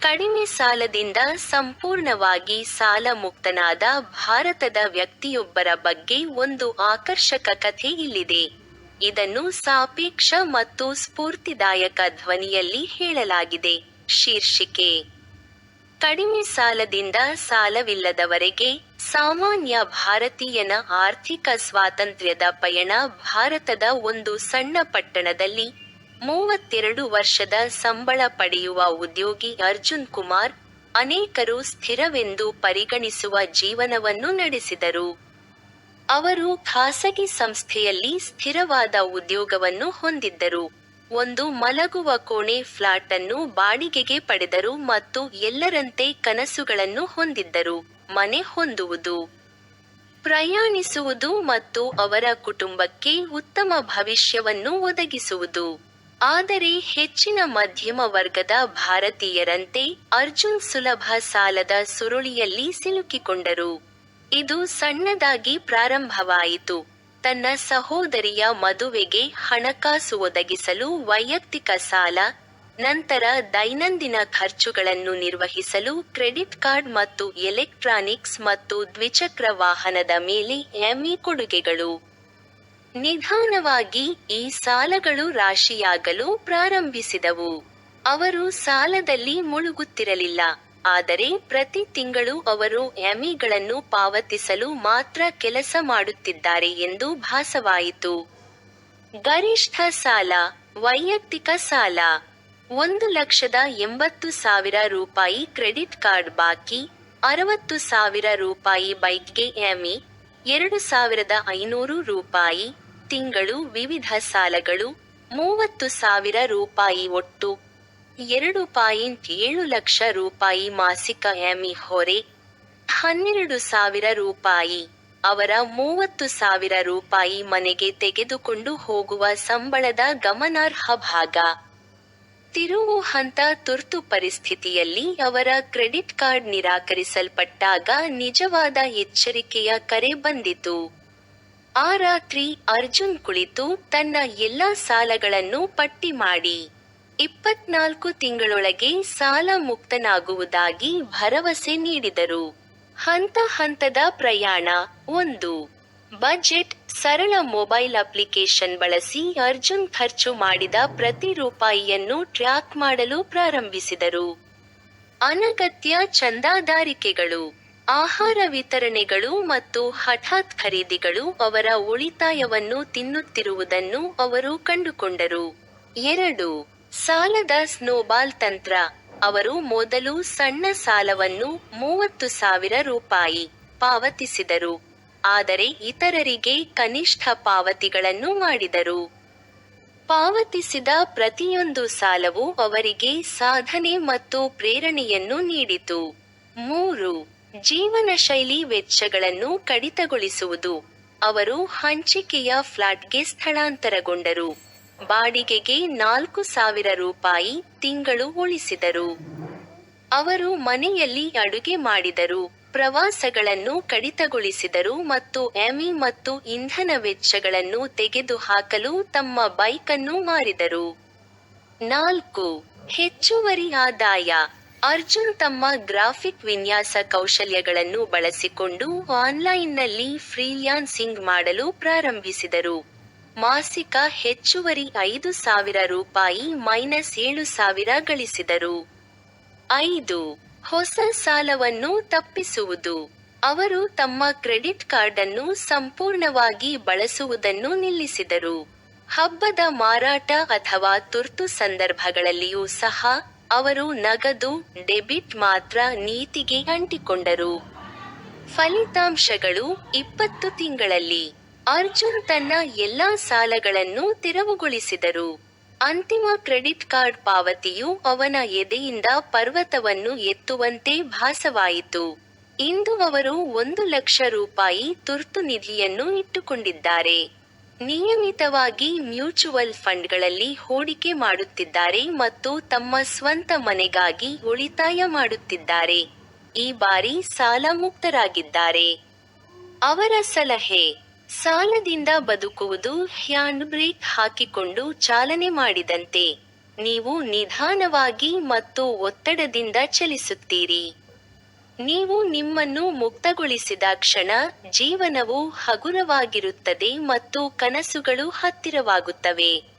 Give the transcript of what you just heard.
ಕಡಿಮೆ ಸಾಲದಿಂದ ಸಂಪೂರ್ಣವಾಗಿ ಸಾಲ ಮುಕ್ತನಾದ ಭಾರತದ ವ್ಯಕ್ತಿಯೊಬ್ಬರ ಬಗ್ಗೆ ಒಂದು ಆಕರ್ಷಕ ಕಥೆ ಇಲ್ಲಿದೆ. ಇದನ್ನು ಸಾಪೇಕ್ಷ ಮತ್ತು ಸ್ಫೂರ್ತಿದಾಯಕ ಧ್ವನಿಯಲ್ಲಿ ಹೇಳಲಾಗಿದೆ. ಶೀರ್ಷಿಕೆ, ಕಡಿಮೆ ಸಾಲದಿಂದ ಸಾಲವಿಲ್ಲದವರೆಗೆ ಸಾಮಾನ್ಯ ಭಾರತೀಯನ ಆರ್ಥಿಕ ಸ್ವಾತಂತ್ರ್ಯದ ಪಯಣ ಭಾರತದ ಒಂದು ಸಣ್ಣ ಪಟ್ಟಣದಲ್ಲಿ ಮೂವತ್ತೆರಡು ವರ್ಷದ ಸಂಬಳ ಪಡೆಯುವ ಉದ್ಯೋಗಿ ಅರ್ಜುನ್ ಕುಮಾರ್ ಅನೇಕರು ಸ್ಥಿರವೆಂದು ಪರಿಗಣಿಸುವ ಜೀವನವನ್ನು ನಡೆಸಿದರು. ಅವರು ಖಾಸಗಿ ಸಂಸ್ಥೆಯಲ್ಲಿ ಸ್ಥಿರವಾದ ಉದ್ಯೋಗವನ್ನು ಹೊಂದಿದ್ದರು. ಒಂದು ಮಲಗುವ ಕೋಣೆ ಫ್ಲಾಟ್ ಅನ್ನು ಬಾಡಿಗೆಗೆ ಪಡೆದರು ಮತ್ತು ಎಲ್ಲರಂತೆ ಕನಸುಗಳನ್ನು ಹೊಂದಿದ್ದರು, ಮನೆ ಹೊಂದುವುದು, ಪ್ರಯಾಣಿಸುವುದು ಮತ್ತು ಅವರ ಕುಟುಂಬಕ್ಕೆ ಉತ್ತಮ ಭವಿಷ್ಯವನ್ನು ಒದಗಿಸುವುದು. ಆದರೆ ಹೆಚ್ಚಿನ ಮಧ್ಯಮ ವರ್ಗದ ಭಾರತೀಯರಂತೆ ಅರ್ಜುನ್ ಸುಲಭ ಸಾಲದ ಸುರುಳಿಯಲ್ಲಿ ಸಿಲುಕಿಕೊಂಡರು. ಇದು ಸಣ್ಣದಾಗಿ ಪ್ರಾರಂಭವಾಯಿತು. ತನ್ನ ಸಹೋದರಿಯ ಮದುವೆಗೆ ಹಣಕಾಸು ಒದಗಿಸಲು ವೈಯಕ್ತಿಕ ಸಾಲ, ನಂತರ ದೈನಂದಿನ ಖರ್ಚುಗಳನ್ನು ನಿರ್ವಹಿಸಲು ಕ್ರೆಡಿಟ್ ಕಾರ್ಡ್ ಮತ್ತು ಎಲೆಕ್ಟ್ರಾನಿಕ್ಸ್ ಮತ್ತು ದ್ವಿಚಕ್ರ ವಾಹನದ ಮೇಲೆ ಎಂಇ ಕೊಡುಗೆಗಳು. ನಿಧಾನವಾಗಿ ಈ ಸಾಲಗಳು ರಾಶಿಯಾಗಲು ಪ್ರಾರಂಭಿಸಿದವು. ಅವರು ಸಾಲದಲ್ಲಿ ಮುಳುಗುತ್ತಿರಲಿಲ್ಲ. ಆದರೆ ಪ್ರತಿ ತಿಂಗಳು ಅವರು ಎಮಿಗಳನ್ನು ಪಾವತಿಸಲು ಮಾತ್ರ ಕೆಲಸ ಮಾಡುತ್ತಿದ್ದಾರೆ ಎಂದು ಭಾಸವಾಯಿತು. ಗರಿಷ್ಠ ಸಾಲ, ವೈಯಕ್ತಿಕ ಸಾಲ, ಒಂದು ಲಕ್ಷದ ಎಂಬತ್ತು ಸಾವಿರ ರೂಪಾಯಿ ಕ್ರೆಡಿಟ್ ಕಾರ್ಡ್ ಬಾಕಿ, ಅರವತ್ತು ಸಾವಿರ ರೂಪಾಯಿ ಬೈಕ್ಗೆ ಎಂಇ ಎರಡು ಸಾವಿರದ ಐನೂರು ರೂಪಾಯಿ. ತಿಂಗಳು ವಿವಿಧ ಸಾಲಗಳು ಮೂವತ್ತು ಸಾವಿರ ರೂಪಾಯಿ ಒಟ್ಟು ಎರಡು ಪಾಯಿಂಟ್ ಏಳು ಲಕ್ಷ ರೂಪಾಯಿ ಮಾಸಿಕ ಎಮಿ ಹೊರೆ. ಹನ್ನೆರಡು ಸಾವಿರ ರೂಪಾಯಿ ಅವರ ಮೂವತ್ತು ಸಾವಿರ ರೂಪಾಯಿ ಮನೆಗೆ ತೆಗೆದುಕೊಂಡು ಹೋಗುವ ಸಂಬಳದ ಗಮನಾರ್ಹ ಭಾಗ. ತಿರುವು ಹಂತ ತುರ್ತು ಪರಿಸ್ಥಿತಿಯಲ್ಲಿ ಅವರ ಕ್ರೆಡಿಟ್ ಕಾರ್ಡ್ ನಿರಾಕರಿಸಲ್ಪಟ್ಟಾಗ ನಿಜವಾದ ಎಚ್ಚರಿಕೆಯ ಕರೆ ಬಂದಿತು. ಆ ರಾತ್ರಿ ಅರ್ಜುನ್ ಕುಳಿತು ತನ್ನ ಎಲ್ಲಾ ಸಾಲಗಳನ್ನು ಪಟ್ಟಿ ಮಾಡಿ. ಇಪ್ಪತ್ನಾಲ್ಕು ತಿಂಗಳೊಳಗೆ ಸಾಲ ಮುಕ್ತನಾಗುವುದಾಗಿ ಭರವಸೆ ನೀಡಿದರು. ಹಂತ ಹಂತದ ಪ್ರಯಾಣ ಒಂದು. ಬಜೆಟ್ ಸರಳ ಮೊಬೈಲ್ ಅಪ್ಲಿಕೇಶನ್ ಬಳಸಿ ಅರ್ಜುನ್ ಖರ್ಚು ಮಾಡಿದ ಪ್ರತಿ ರೂಪಾಯಿಯನ್ನು ಟ್ರ್ಯಾಕ್ ಮಾಡಲು ಪ್ರಾರಂಭಿಸಿದರು. ಅನಗತ್ಯ ಚಂದಾದಾರಿಕೆಗಳು, ಆಹಾರ ವಿತರಣೆಗಳು ಮತ್ತು ಹಠಾತ್ ಖರೀದಿಗಳು ಅವರ ಉಳಿತಾಯವನ್ನು ತಿನ್ನುತ್ತಿರುವುದನ್ನು ಅವರು ಕಂಡುಕೊಂಡರು. ಎರಡು, ಸಾಲದ ಸ್ನೋಬಾಲ್ ತಂತ್ರ, ಅವರು ಮೊದಲು ಸಣ್ಣ ಸಾಲವನ್ನು ಮೂವತ್ತು ಸಾವಿರ ರೂಪಾಯಿ ಪಾವತಿಸಿದರು. ಆದರೆ ಇತರರಿಗೆ ಕನಿಷ್ಠ ಪಾವತಿಗಳನ್ನು ಮಾಡಿದರು. ಪಾವತಿಸಿದ ಪ್ರತಿಯೊಂದು ಸಾಲವು ಅವರಿಗೆ ಸಾಧನೆ ಮತ್ತು ಪ್ರೇರಣೆಯನ್ನು ನೀಡಿತು. ಮೂರು ಜೀವನ ಶೈಲಿ ವೆಚ್ಚಗಳನ್ನು ಕಡಿತಗೊಳಿಸುವುದು. ಅವರು ಹಂಚಿಕೆಯ ಫ್ಲಾಟ್ಗೆ ಸ್ಥಳಾಂತರಗೊಂಡರು. ಬಾಡಿಗೆಗೆ ನಾಲ್ಕು ಸಾವಿರ ರೂಪಾಯಿ ತಿಂಗಳು ಉಳಿಸಿದರು. ಅವರು ಮನೆಯಲ್ಲಿ ಅಡುಗೆ ಮಾಡಿದರು. ಪ್ರವಾಸಗಳನ್ನು ಕಡಿತಗೊಳಿಸಿದರು ಮತ್ತು ಎಮಿ ಮತ್ತು ಇಂಧನ ವೆಚ್ಚಗಳನ್ನು ತೆಗೆದುಹಾಕಲು ತಮ್ಮ ಬೈಕ್ ಅನ್ನು ಮಾರಿದರು. ನಾಲ್ಕು, ಹೆಚ್ಚುವರಿ ಆದಾಯ. ಅರ್ಜುನ್ ತಮ್ಮ ಗ್ರಾಫಿಕ್ ವಿನ್ಯಾಸ ಕೌಶಲ್ಯಗಳನ್ನು ಬಳಸಿಕೊಂಡು ಆನ್ಲೈನ್ನಲ್ಲಿ ಫ್ರೀಲ್ಯಾನ್ಸಿಂಗ್ ಮಾಡಲು ಪ್ರಾರಂಭಿಸಿದರು. ಮಾಸಿಕ ಹೆಚ್ಚುವರಿ ಐದು ಸಾವಿರ ರೂಪಾಯಿ ಮೈನಸ್ ಏಳು ಸಾವಿರ ಗಳಿಸಿದರು. ಐದು ಹೊಸ ಸಾಲವನ್ನು ತಪ್ಪಿಸುವುದು. ಅವರು ತಮ್ಮ ಕ್ರೆಡಿಟ್ ಕಾರ್ಡ್ ಅನ್ನು ಸಂಪೂರ್ಣವಾಗಿ ಬಳಸುವುದನ್ನು ನಿಲ್ಲಿಸಿದರು. ಹಬ್ಬದ ಮಾರಾಟ ಅಥವಾ ತುರ್ತು ಸಂದರ್ಭಗಳಲ್ಲಿಯೂ ಸಹ ಅವರು ನಗದು, ಡೆಬಿಟ್ ಮಾತ್ರ ನೀತಿಗೆ ಅಂಟಿಕೊಂಡರು. ಫಲಿತಾಂಶಗಳು ಇಪ್ಪತ್ತು ತಿಂಗಳಲ್ಲಿ. ಅರ್ಜುನ್ ತನ್ನ ಎಲ್ಲಾ ಸಾಲಗಳನ್ನು ತೆರವುಗೊಳಿಸಿದರು. ಅಂತಿಮ ಕ್ರೆಡಿಟ್ ಕಾರ್ಡ್ ಪಾವತಿಯು ಅವನ ಎದೆಯಿಂದ ಪರ್ವತವನ್ನು ಎತ್ತುವಂತೆ ಭಾಸವಾಯಿತು. ಇಂದು ಅವರು ಒಂದು ಲಕ್ಷ ರೂಪಾಯಿ ತುರ್ತು ನಿಧಿಯನ್ನು ಇಟ್ಟುಕೊಂಡಿದ್ದಾರೆ. ನಿಯಮಿತವಾಗಿ ಮ್ಯೂಚುವಲ್ ಫಂಡ್ಗಳಲ್ಲಿ ಹೂಡಿಕೆ ಮಾಡುತ್ತಿದ್ದಾರೆ ಮತ್ತು ತಮ್ಮ ಸ್ವಂತ ಮನೆಗಾಗಿ ಉಳಿತಾಯ ಮಾಡುತ್ತಿದ್ದಾರೆ. ಈ ಬಾರಿ ಸಾಲ ಮುಕ್ತರಾಗಿದ್ದಾರೆ ಅವರ ಸಲಹೆ ಸಾಲದಿಂದ ಬದುಕುವುದು ಹ್ಯಾಂಡ್ ಬ್ರೇಕ್ ಹಾಕಿಕೊಂಡು ಚಾಲನೆ ಮಾಡಿದಂತೆ. ನೀವು ನಿಧಾನವಾಗಿ ಮತ್ತು ಒತ್ತಡದಿಂದ ಚಲಿಸುತ್ತೀರಿ. ನೀವು ನಿಮ್ಮನ್ನು ಮುಕ್ತಗೊಳಿಸಿದ ಕ್ಷಣ ಜೀವನವು ಹಗುರವಾಗಿರುತ್ತದೆ ಮತ್ತು ಕನಸುಗಳು ಹತ್ತಿರವಾಗುತ್ತವೆ.